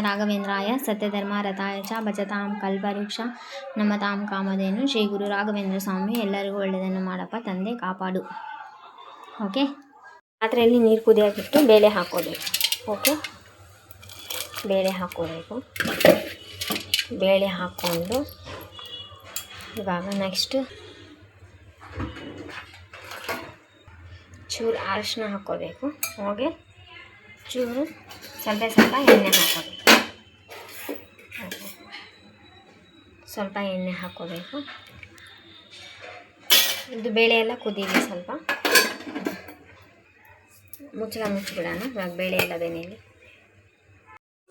ರಾಘವೇಂದ್ರಾಯ ಸತ್ಯಧರ್ಮ ರಥಾಯ ಚ ಭಜತಾಂ ಕಲ್ಪವೃಕ್ಷ ನಮತಾಂ ಕಾಮಧೇನು ಶ್ರೀ ಗುರು ರಾಘವೇಂದ್ರ ಸ್ವಾಮಿ, ಎಲ್ಲರಿಗೂ ಒಳ್ಳೆಯದನ್ನು ಮಾಡಪ್ಪ, ತಂದೆ ಕಾಪಾಡು. ಓಕೆ? ಪಾತ್ರೆಯಲ್ಲಿ ನೀರು ಕುದಿಯಾಗಿಟ್ಟು ಬೇಳೆ ಹಾಕೋಬೇಕು. ಓಕೆ? ಬೇಳೆ ಹಾಕೋಬೇಕು. ಬೇಳೆ ಹಾಕ್ಕೊಂಡು ಇವಾಗ ನೆಕ್ಸ್ಟ್ ಚೂರು ಅರಶಿನ ಹಾಕ್ಕೋಬೇಕು ಹೋಗಿ ಚೂರು ಸ್ವಲ್ಪ ಸ್ವಲ್ಪ ಎಣ್ಣೆ ಹಾಕೋಬೇಕು. ಸ್ವಲ್ಪ ಎಣ್ಣೆ ಹಾಕೋಬೇಕು. ಇದು ಬೇಳೆ ಎಲ್ಲ ಕುದೀಲಿ ಸ್ವಲ್ಪ. ಮುಚ್ಚಳ ಮುಚ್ಚಿಬಿಡೋಣ. ಇವಾಗ ಬೇಳೆ ಎಲ್ಲ ಬೆನೀಲಿ.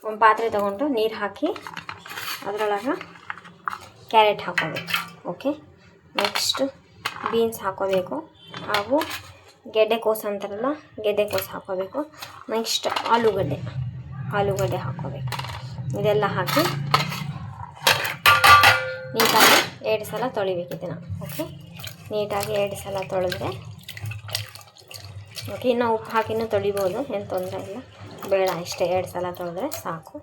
ಒಂದು ಪಾತ್ರೆ ತೊಗೊಂಡು ನೀರು ಹಾಕಿ ಅದರೊಳಗೆ ಕ್ಯಾರೆಟ್ ಹಾಕೋಬೇಕು. ಓಕೆ ನೆಕ್ಸ್ಟ್ ಬೀನ್ಸ್ ಹಾಕೋಬೇಕು. ಹಾಗೂ ಗೆಡ್ಡೆಕೋಸು ಅಂತಾರಲ್ಲ ಗೆಡ್ಡೆಕೋಸು ಹಾಕೋಬೇಕು. ನೆಕ್ಸ್ಟ್ ಆಲೂಗಡ್ಡೆ. ಆಲೂಗಡ್ಡೆ ಹಾಕೋಬೇಕು. ಇದೆಲ್ಲ ಹಾಕಿ ನೀಟಾಗಿ ಎರಡು ಸಲ ತೊಳಿಬೇಕು ಇದನ್ನು ಓಕೆ? ನೀಟಾಗಿ ಎರಡು ಸಲ ತೊಳೆದ್ರೆ, ಓಕೆ, ಇನ್ನು ಉಪ್ಪು ಹಾಕಿನೂ ತೊಳಿಬೋದು, ಏನು ತೊಂದರೆ ಇಲ್ಲ. ಬೇಡ, ಇಷ್ಟೇ, ಎರಡು ಸಲ ತೊಳೆದ್ರೆ ಸಾಕು.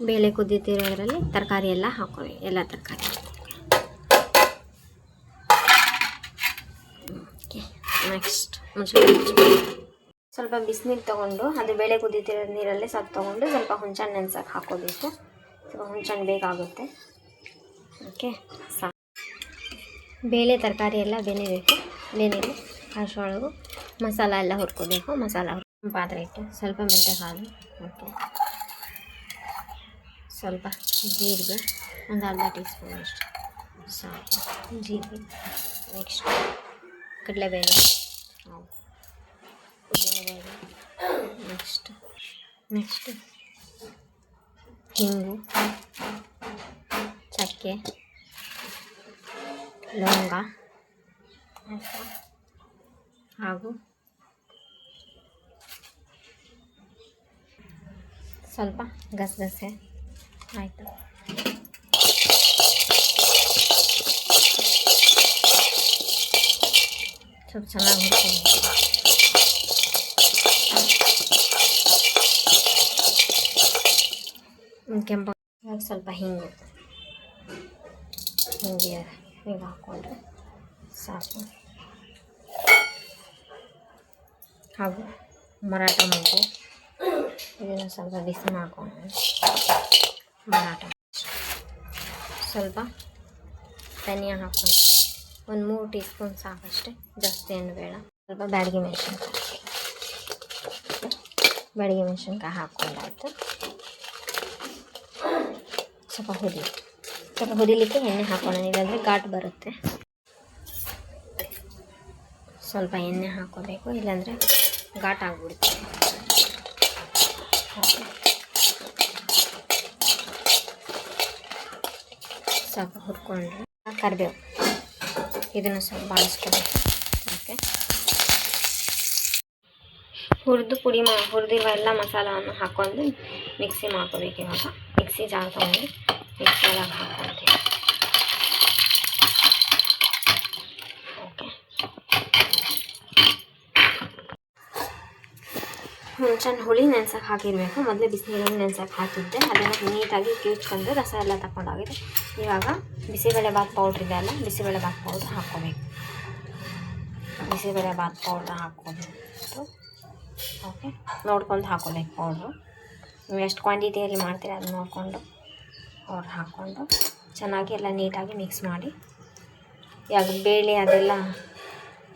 ಬೇಳೆ ಕುದೀತಿರೋದ್ರಲ್ಲಿ ತರಕಾರಿ ಎಲ್ಲ ಹಾಕೊಳ್ಳಿ, ಎಲ್ಲ ತರಕಾರಿ. ನೆಕ್ಸ್ಟ್ ಸ್ವಲ್ಪ ಬಿಸಿನೀರು ತೊಗೊಂಡು, ಅದು ಬೇಳೆ ಕುದೀತಿರೋ ನೀರಲ್ಲಿ ಸ್ವಲ್ಪ ತೊಗೊಂಡು ಸ್ವಲ್ಪ ಹುಂಚಣ್ಣು ನೆನ್ಸಕ್ಕೆ ಹಾಕೋಬೇಕು. ಸ್ವಲ್ಪ ಹುಂಚಣ್ಣು ಬೇಕಾಗುತ್ತೆ ಓಕೆ, ಸಾ ಬೇಳೆ ತರಕಾರಿ ಎಲ್ಲ ಬೆನಿಬೇಕು ಬೆನೀಲಿ ಅಷ್ಟರೊಳಗು ಮಸಾಲ ಎಲ್ಲ ಹುರ್ಕೋಬೇಕು. ಮಸಾಲ ಹುರ್ಕೊಂಡು ಪಾತ್ರೆ ಇಟ್ಟು, ಸ್ವಲ್ಪ ಮೆಂತ್ಯ ಹಾಲು ಓಕೆ. ಸ್ವಲ್ಪ ಜೀರಿಗೆ, ಒಂದು ಅರ್ಧ ಟೀ ಸ್ಪೂನ್ ಅಷ್ಟು. ಸಾಕು. ಜೀರಿಗೆ ನೆಕ್ಸ್ಟ್ ಕಡಲೆಬೇಳೆ. ಕಡಲೆಬೇಳೆ ನೆಕ್ಸ್ಟ್ ನೆಕ್ಸ್ಟ್ ಹಿಂಗು. ಚಕ್ಕೆ ಲವಂಗ ಹಾಗೂ ಸ್ವಲ್ಪ ಗಸಗಸೆ ಆಯಿತು ಸ್ವಲ್ಪ ಚೆನ್ನಾಗಿ ಹುರ್ಕೊಂಡು ಕೆಂಪ ಇವಾಗ ಸ್ವಲ್ಪ ಹಿಂಗು ಹಿಂಗೆ ಹಿಂಗೆ ಹಾಕ್ಕೊಂಡ್ರೆ ಸಾಕು. ಹಾಗೂ ಮರಾಠ ಮೊಗ್ಗು ಇದನ್ನು ಸ್ವಲ್ಪ ಬಿಸಿ ಮಾಡ್ಕೊಂಡು ಮರಾಠ ಸ್ವಲ್ಪ ಧನಿಯಾ ಹಾಕ್ಕೊಂಡು ಒಂದು ಮೂರು ಟೀ ಸ್ಪೂನ್ ಸಾಕಷ್ಟೇ, ಜಾಸ್ತಿ ಏನು ಬೇಡ. ಸ್ವಲ್ಪ ಬ್ಯಾಡಗಿ ಮೆಣಸಿನ್ಕಾಯಿ. ಬ್ಯಾಡಗಿ ಮೆಣಸಿನ್ಕಾಯಿ ಹಾಕ್ಕೊಂಡಾಯ್ತು ಸ್ವಲ್ಪ ಹುರಿ ಸ್ವಲ್ಪ ಹುರಿಲಿಕ್ಕೆ ಎಣ್ಣೆ ಹಾಕೋಣ ಇಲ್ಲಾಂದರೆ ಘಾಟ್ ಬರುತ್ತೆ. ಸ್ವಲ್ಪ ಎಣ್ಣೆ ಹಾಕೋಬೇಕು. ಇಲ್ಲಾಂದರೆ ಘಾಟ್ ಆಗಿಬಿಡುತ್ತೆ. ಸ್ವಲ್ಪ ಹುರ್ಕೊಂಡ್ರೆ ಕರಿಬೇವು. ಇದನ್ನು ಸ್ವಲ್ಪ ಬಾಳಿಸ್ಕೋಬೇಕು. ಓಕೆ. ಹುರಿದು ಪುಡಿ ಮಾ, ಹುರಿದಿರುವ ಎಲ್ಲ ಮಸಾಲವನ್ನು ಹಾಕೊಂಡು ಮಿಕ್ಸಿ ಮಾಡ್ಕೋಬೇಕು ಇವಾಗ. ಮಿಕ್ಸಿ ಜಾರ್ ತೊಗೊಂಡು ಮಿಕ್ಸಿ ಒಳಗೆ ಹಾಕ್ಕೊಳ್ತೀವಿ ಓಕೆ ಹುಣ್ಸೆಹಣ್ಣು ಹುಳಿ ನೆನ್ಸಕ್ಕೆ ಹಾಕಿರಬೇಕು. ಮೊದಲೇ ಬಿಸಿನೀರಲ್ಲಿ ನೆನ್ಸಕ್ಕೆ ಹಾಕಿದ್ದೆ. ಅದನ್ನು ನೀಟಾಗಿ ಕಿವುಚ್ಕೊಂಡು ರಸ ಎಲ್ಲ ತಗೊಂಡೋಗಿದೆ ಇವಾಗ ಬಿಸಿಬೇಳೆ ಬಾತ್ ಪೌಡ್ರ್ ಇದೆ ಅಲ್ಲ, ಬಿಸಿಬೇಳೆ ಬಾತ್ ಪೌಡ್ರ್ ಹಾಕ್ಕೋಬೇಕು. ಬಿಸಿಬೇಳೆ ಬಾತ್ ಪೌಡ್ರ್ ಹಾಕ್ಕೋಬೇಕು ಓಕೆ ನೋಡ್ಕೊಂಡು ಹಾಕ್ಕೋಬೇಕು ಪೌಡ್ರು ನೀವು ಎಷ್ಟು ಕ್ವಾಂಟಿಟಿಯಲ್ಲಿ ಮಾಡ್ತೀರ ಅದನ್ನ ನೋಡಿಕೊಂಡು ಪೌಡ್ರ್ ಹಾಕ್ಕೊಂಡು ಚೆನ್ನಾಗಿ ಎಲ್ಲ ನೀಟಾಗಿ ಮಿಕ್ಸ್ ಮಾಡಿ. ಇವಾಗ ಬೇಳೆ ಅದೆಲ್ಲ,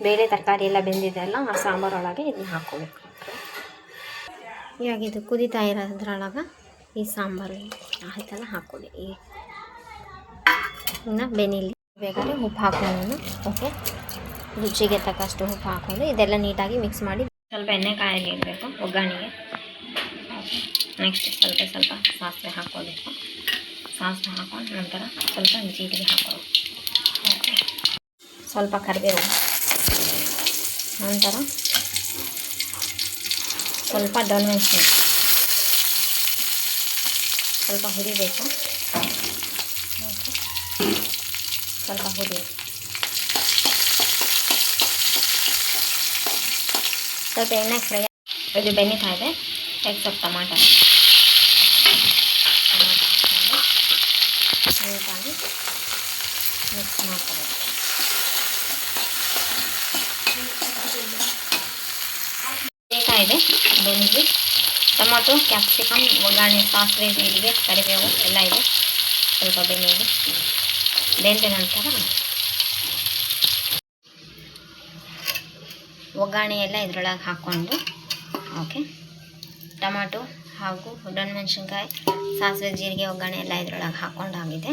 ಬೇಳೆ ತರಕಾರಿ ಎಲ್ಲ ಬೆಂದಿದೆ ಅಲ್ಲ, ಆ ಸಾಂಬಾರೊಳಗೆ ಇದನ್ನ ಹಾಕ್ಕೋಬೇಕು. ಇವಾಗ ಇದು ಕುದೀತಾ ಇರೋದ್ರೊಳಗೆ ಈ ಸಾಂಬಾರು ಆಯ್ತಲ್ಲ, ಹಾಕ್ಕೊಳ್ಳಿ. ಈ ಇನ್ನು ಬೆನಿಲಿ ಬೇಕಾದ್ರೆ ಉಪ್ಪು ಹಾಕೊಂಡು ಓಕೆ ರುಚಿಗೆ ತಕ್ಕಷ್ಟು ಉಪ್ಪು ಹಾಕೋಣ ಇದೆಲ್ಲ ನೀಟಾಗಿ ಮಿಕ್ಸ್ ಮಾಡಿ ಸ್ವಲ್ಪ ಎಣ್ಣೆ ಕಾಯಲ್ಲಿ ಇಡಬೇಕು, ಒಗ್ಗರಣೆಗೆ. ನೆಕ್ಸ್ಟ್ ಸ್ವಲ್ಪ ಸ್ವಲ್ಪ ಸಾಸಿವೆ ಹಾಕ್ಕೋಬೇಕು ಸಾಸಿವೆ ಹಾಕೊಂಡು ನಂತರ ಸ್ವಲ್ಪ ಜೀರಿಗೆ ಹಾಕೋದು ಓಕೆ ಸ್ವಲ್ಪ ಕರಿಬೇವು. ನಂತರ ಸ್ವಲ್ಪ ಡಲ್ಮೆಣ್ಸಿನ ಸ್ವಲ್ಪ ಹುರಿಬೇಕು ಸ್ವಲ್ಪ ಹುರಿ ಸ್ವಲ್ಪ ಎಣ್ಣೆ ಫ್ರೈ ಇದು ಬೆನಿತಾ ಇದೆ ಈಗ ಸ್ವಲ್ಪ ಟಮಾಟ ಟಮಾಟ ಹಾಕ್ಕೊಂಡು ನೀಟಾಗಿ ಮಿಕ್ಸ್ ಮಾಡ್ಕೋಬೇಕು ಬೇಕಾಯಿದೆ ಬೆಂದಿ ಟೊಮೊಟೊ, ಕ್ಯಾಪ್ಸಿಕಮ್, ಒಗ್ಗರಣೆ, ಸಾಸಿವೆ, ಜೀರಿಗೆ, ಕರಿಬೇವು ಎಲ್ಲ ಇದೆ. ಸ್ವಲ್ಪ ಬೆನ್ನಿಗೆ ಬೆಂದ ನಂತರ ಒಗ್ಗರಣೆ ಎಲ್ಲ ಇದ್ರೊಳಗೆ ಹಾಕ್ಕೊಂಡು, ಓಕೆ. ಟೊಮಾಟೊ ಹಾಗೂ ದೊಣ್ಣೆ ಮೆಣಸಿನ್ಕಾಯಿ ಸಾಸಿವೆ, ಜೀರಿಗೆ, ಒಗ್ಗರಣೆ ಎಲ್ಲ ಇದ್ರೊಳಗೆ ಹಾಕ್ಕೊಂಡಾಗಿದೆ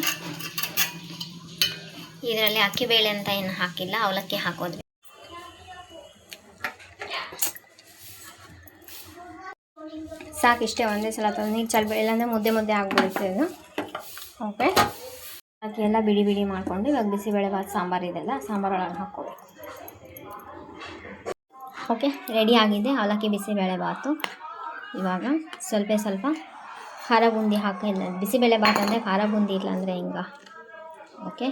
ಇದರಲ್ಲಿ ಅಕ್ಕಿ ಬೇಳೆ ಅಂತ ಏನು ಹಾಕಿಲ್ಲ. ಅವಲಕ್ಕಿ ಹಾಕೋದ್ವಿ. ಸಾಕಿಷ್ಟೇ ಒಂದೇ ಸಲ ನೀರು ಚಲ್ಬೇಡ ಇಲ್ಲಾಂದರೆ ಮುದ್ದೆ ಮುದ್ದೆ ಆಗ್ಬಿಡುತ್ತೆ ಇದು ಓಕೆ ಅಕ್ಕಿ ಎಲ್ಲ ಬಿಡಿ ಬಿಡಿ ಮಾಡಿಕೊಂಡು, ಇವಾಗ ಬಿಸಿಬೇಳೆ ಬಾತ್ ಸಾಂಬಾರು ಇದೆಲ್ಲ, ಸಾಂಬಾರೊಳಗೆ ಹಾಕ್ಕೋಬೇಕು. ಓಕೆ ರೆಡಿ ಆಗಿದೆ, ಅವಲಕ್ಕಿ ಬಿಸಿಬೇಳೆ ಭಾತು ಇವಾಗ ಸ್ವಲ್ಪ ಸ್ವಲ್ಪ ಖಾರ ಬೂಂದಿ ಹಾಕಿ ಬಿಸಿಬೇಳೆ ಭಾತ್ ಅಂದರೆ ಖಾರ ಬೂಂದಿ ಇಲ್ಲ ಅಂದರೆ ಹಿಂಗ? ಓಕೆ